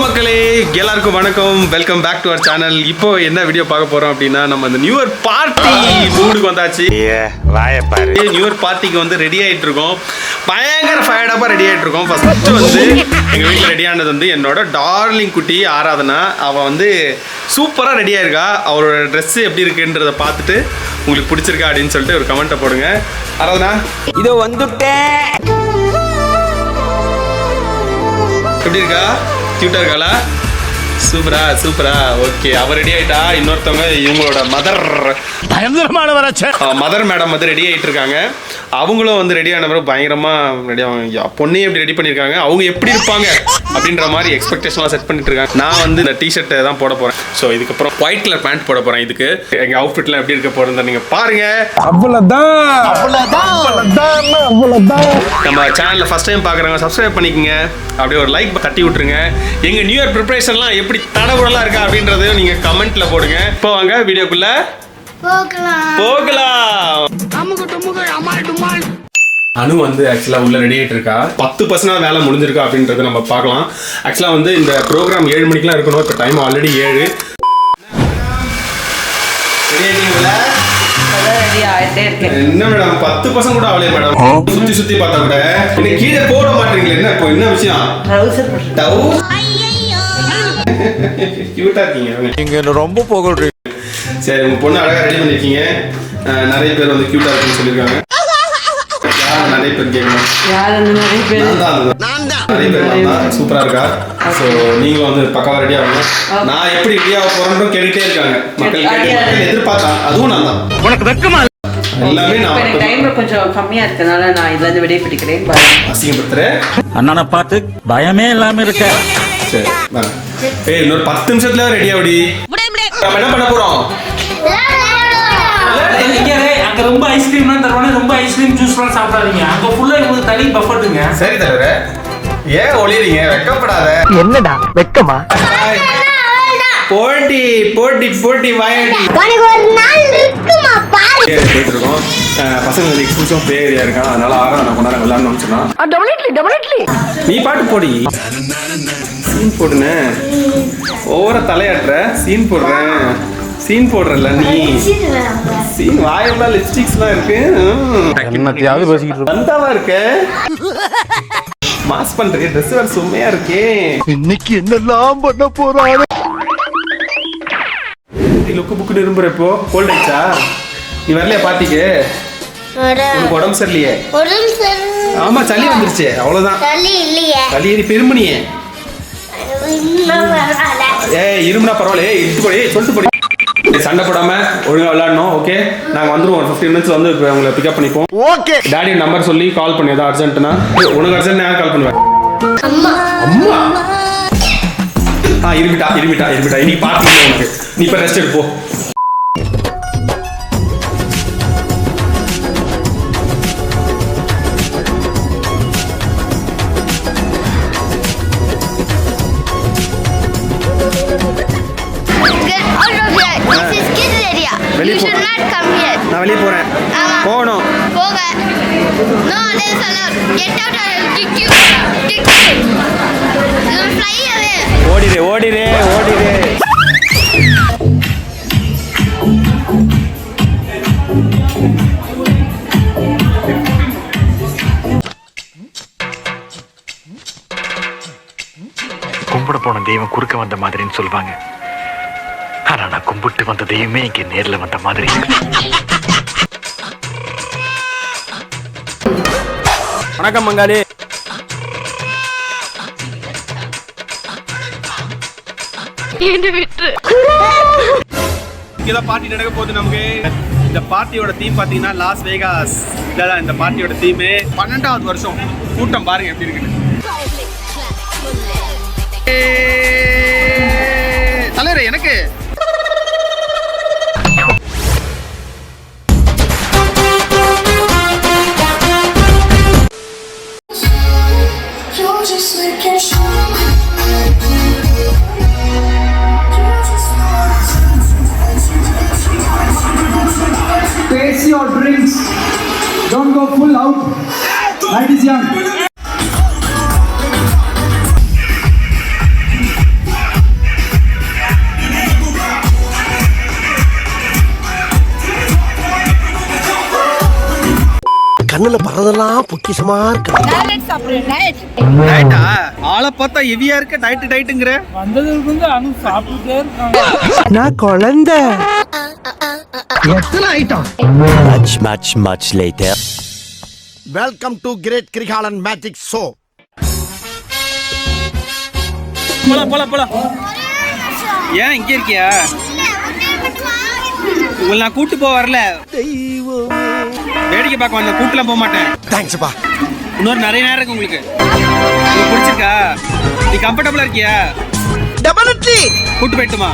மக்களே எல்லாருக்கும் வணக்கம். Welcome back to our channel இப்போ என்ன வீடியோ பார்க்க போறோம் அப்படின்னா நம்ம அந்த நியூ இயர் பார்ட்டி மூடுக்கு வந்தாச்சு வாயப்பாரு நியூ இயர் பார்ட்டிக்கு வந்து ரெடி ஆயிட்டு இருக்கோம். பயங்கர ஃபயர்டப்பா ரெடி ஆயிட்டு இருக்கோம். ஃபர்ஸ்ட் வந்து எங்க வீட்டில் ரெடி ஆனது வந்து என்னோட டார்லிங் குட்டி ஆராதனா. அவ வந்து சூப்பரா ரெடி ஆயிருக்கா. அவரோட Dress எப்படி இருக்குன்றத பார்த்துட்டு உங்களுக்கு பிடிச்சிருக்கா அப்படின்னு சொல்லிட்டு ஒரு கமெண்ட்டை போடுங்க. ஆராதனா? இதோ வந்துட்டேன். எப்படி இருக்கா? கியூட்டா இருக்காளா சூப்பரா சூப்பரா ஓகே அவ ரெடி ஆயிட்டா? இன்னொருத்தவங்க இவங்களோட மதர் பயங்கரமான வராச்ச மதர் மேடம் வந்து ரெடி ஆயிட்டு இருக்காங்க. அவங்களும் வந்து ரெடி ஆன பிறகு பயங்கரமா ரெடி ஆவாங்க. பொண்ணையும் எப்படி ரெடி பண்ணியிருக்காங்க அவங்க எப்படி இருப்பாங்க அப்படின்ற மாதிரி எக்ஸ்பெக்டேஷன்லாம் செட் பண்ணிட்டு இருக்காங்க. நான் வந்து இந்த டிஷர்ட்டை தான் போட போறேன். ஸோ இதுக்கப்புறம் ஒயிட் கலர் பேண்ட் போட போறேன் இதுக்கு. எங்க அவுட்ஃபிட்லாம் எப்படி இருக்க போறேன் நீங்க பாருங்க. நம்ம சேனல்ல ஃபர்ஸ்ட் டைம் பார்க்குறவங்க சப்ஸ்கிரைப் பண்ணிக்கங்க. அப்படியே ஒரு லைக் தட்டி விட்டுருங்க. எங்க நியூ இயர் ப்ரிப்பரேஷன்லாம் எப்படி தடவுடலாம் இருக்கா அப்படின்றதையும் நீங்க கமெண்ட்ல போடுங்க. இப்போ வாங்க வீடியோக்குள்ள போகலாம். போகலாம். அனு வந்து ஆக்சுவலாக உள்ள ரெடி ஆகிட்டு இருக்கா? பத்து பர்சன்ட் வேலை முடிஞ்சிருக்கா அப்படின்றத நம்ம பார்க்கலாம். ஆக்சுவலாக வந்து இந்த ப்ரோக்ராம் ஏழு மணிக்கெலாம் இருக்கணும். இப்போ டைம் ஆல்ரெடி ஏழு. என்ன மேடம் பத்து பர்சன்ட் கூட ஆகலையே மேடம் சுத்தி சுத்தி பார்த்தா கூட. என்ன கீழே போட மாட்டீங்களே என்ன இப்போ என்ன விஷயம்? ட்ரௌசர் போட்டு டவு கியூட்டா இருக்கீங்க. வாங்க. நீங்க ரொம்ப புகழ்றீங்க சரி உங்க பொண்ணு அழகா ரெடி பண்ணிருக்கீங்க. அஹ், நிறைய பேர் வந்து கியூட்டா இருக்குன்னு சொல்லியிருக்காங்க யார் நிறைய பேர் அந்த நிறைய பேர்? தான் இருக்கா? ஸோ நீங்களும் வந்து பக்காவா ரெடி ஆகணும். நான் எப்படி ரெடி ஆக போறேன்னு கேட்டுட்டே இருக்காங்க. மக்கள் கேட்டு மக்கள் எதிர்பார்த்தா அதுவும் நான் தான். உனக்கு வெக்கமா எல்லாமே இப்ப நான் எனக்கு மட்டும் டைம் கொஞ்சம் கம்மியா இருக்கனால நான் இதுல இருந்து விடைபெற்றுக்கிறேன். பாருங்க அசிங்கப்படுத்துறேன் அண்ணனை பார்த்து பயமே இல்லாம இருக்க. சரி. ஏய் இன்னொரு பத்து நிமிஷத்துல ரெடி ஆகுடி. நம்ம என்ன பண்ண போறோம்? அங்க ரொம்ப ஐஸ்கிரீம்லாம் தருவாங்க ரொம்ப ஐஸ்கிரீம் ஜூஸ்லாம் சாப்பிடாதீங்க. அங்க ஃபுல்லா இவங்களுக்கு தனி பஃபட்டுங்க சரி தலைவர. ஏன் ஒளிறீங்க வெக்கப்படாத. என்னடா வெக்கமா? போட்டி போட்டி போட்டி வாயாடி. உனக்கு ஒரு நாள் இருக்குமா பாரு. போயிட்டு இருக்கோம் பசங்க வந்து எக்ஸ்க்ளூசிவ் ப்ளே ஏரியா இருக்கான் அதனால ஆறாம் நான் கொண்டாட விளாடணும்னு சொன்னா. டபுள்ட்லி டபுள்ட்லி நீ பாட்டு போடி. சீன் போடுனே. ஓவர தலையாட்டுற. சீன் போடுறேன் சீன் போடுறல நீ? சீன் வாயெல்லாம் லிப்ஸ்டிக்ஸ்லாம் இருக்கு. என்னத்தையாவது பேசிக்கிட்டு வந்தாவா இருக்க? மாஸ் பண்றீங்க ட்ரெஸ் வேற சும்மையா இருக்கே. இன்னைக்கு என்னெல்லாம் பண்ண போறாரு? நீ லுக்கு புக்கு விரும்புற இப்போ? கோல்ட் ஆயிடுச்சா நீ வரலையா பார்ட்டிக்கு உனக்கு உடம்பு சரியில்லையே. உடம்பு சரி. ஆமா சளி வந்துருச்சு. அவ்வளவுதான். சளி இல்லையே. சளி பெருமணியே. ஏய் இருமுனா பரவாயில்ல. ஏய் இட்டு போடி. ஏய், சொல்லிட்டு போடி. ஏய், சண்டை போடாம ஒழுங்கா விளையாடணும் ஓகே நாங்க வந்துருவோம். ஒரு ஃபிஃப்டீன் மினிட்ஸ் வந்து உங்களை பிக்கப் பண்ணிப்போம். ஓகே டாடி நம்பர் சொல்லி கால் பண்ணி. ஏதாவது அர்ஜென்ட்னா உனக்கு அர்ஜென்ட் யார் கால் பண்ணுவேன் அம்மா. அம்மா. ஆ இருமிட்டா இருமிட்டா இல்லை உனக்கு. நீ இப்போ ரெஸ்ட் எடுப்போ வெளிய You போ. should not come here. நான் வெளியே போறேன். போகணும் போக. Or I'll kick you. Kick you. You கும்பிட போன தெய்வம் குறுக்க வந்த மாதிரின்னு சொல்லுவாங்க ஆனா நான் கும்பிட்டு வந்த தெய்வமே இங்க நேர்ல வந்த மாதிரி. வணக்கம் மங்காளி. இங்கதான் பார்ட்டி நடக்க போகுது நமக்கு. இந்த பார்ட்டியோட தீம் பாத்தீங்கன்னா லாஸ் வேகாஸ் இதான் இந்த பார்ட்டியோட தீம் பன்னெண்டாவது வருஷம். கூட்டம் பாருங்க எப்படி இருக்குன்னு. தலைவரே எனக்கு You're just like a shoe. Pace your drinks. Don't go full out. Night is young. கண்ணுல பறதெல்லாம் பொக்கிஷமா இருக்கு. ஆளை பார்த்தா ஹெவியா இருக்க சாப்பிட்டுட்டே இருக்காங்க. நான் குழந்தை. Much much much later welcome to great Kirikalan magic show போலாம் போலாம் போலாம். ஏன் இங்க இருக்கியா? உங்களை நான் கூட்டு போக வரல. வேடிக்கை பார்க்க வந்த கூட்டுலாம் போக மாட்டேன். தேங்க்ஸ்ப்பா இன்னொரு நிறைய நேரம் இருக்கு உங்களுக்கு. உங்களுக்கு பிடிச்சிருக்கா? நீ கம்ஃபர்டபுளா இருக்கியா? டெபினெட்லி கூட்டு போயிட்டுமா?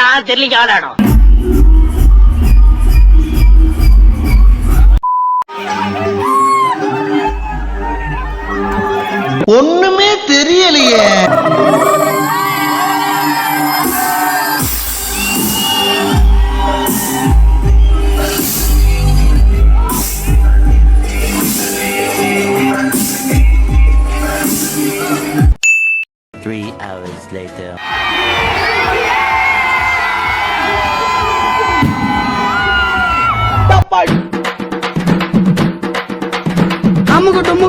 இந்த இடம் தான் தெரியல இடம்